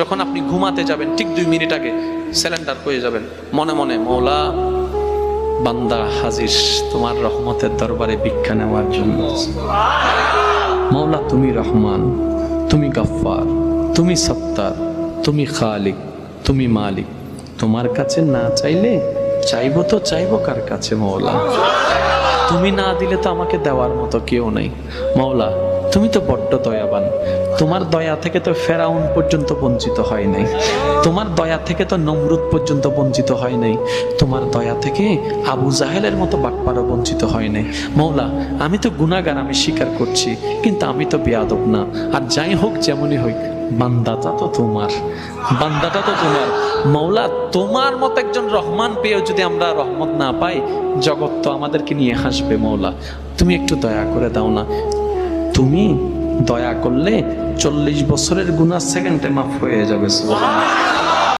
যখন আপনি ঘুমাতে যাবেন, ঠিক দুই মিনিট আগে স্যালেন্ডার হয়ে যাবেন। মনে মনে, মৌলা, বান্দা হাজির, তোমার রহমতের দরবারে ভিক্ষা নেওয়ার জন্য মৌলা, তুমি রহমান, তুমি গফ্ফার, তুমি সত্তার, তুমি খালিক, তুমি মালিক। তোমার কাছে না চাইলে, চাইব তো চাইব কার কাছে, মৌলা? তুমি না দিলে তো আমাকে দেওয়ার মতো কেউ নেই। মৌলা তুমি তো বড্ড দয়াবান। তোমার দয়া থেকে তো ফেরাউন পর্যন্ত বঞ্চিত হয় নাই। তোমার দয়া থেকে তো নমরুদ পর্যন্ত বঞ্চিত হয় নাই। তোমার দয়া থেকে আবু জাহেলের মতো বাটপারও বঞ্চিত হয় নাই। মৌলা, আমি তো গুণাগার আমি স্বীকার করছি, কিন্তু আমি তো বেয়াদব না। আর যাই হোক যেমনই হোক বান্দাটা তো তোমার। বান্দাটা তো তোমার। মৌলা, তোমার মতো একজন রহমান পেয়েও যদি আমরা রহমত না পাই, জগৎ তো আমাদেরকে নিয়ে হাসবে মৌলা। তুমি একটু দয়া করে দাও না। তুমি দয়া করলে চল্লিশ বছরের গুণা সেকেন্ডে মাফ হয়ে যাবে সুবহানাল্লাহ।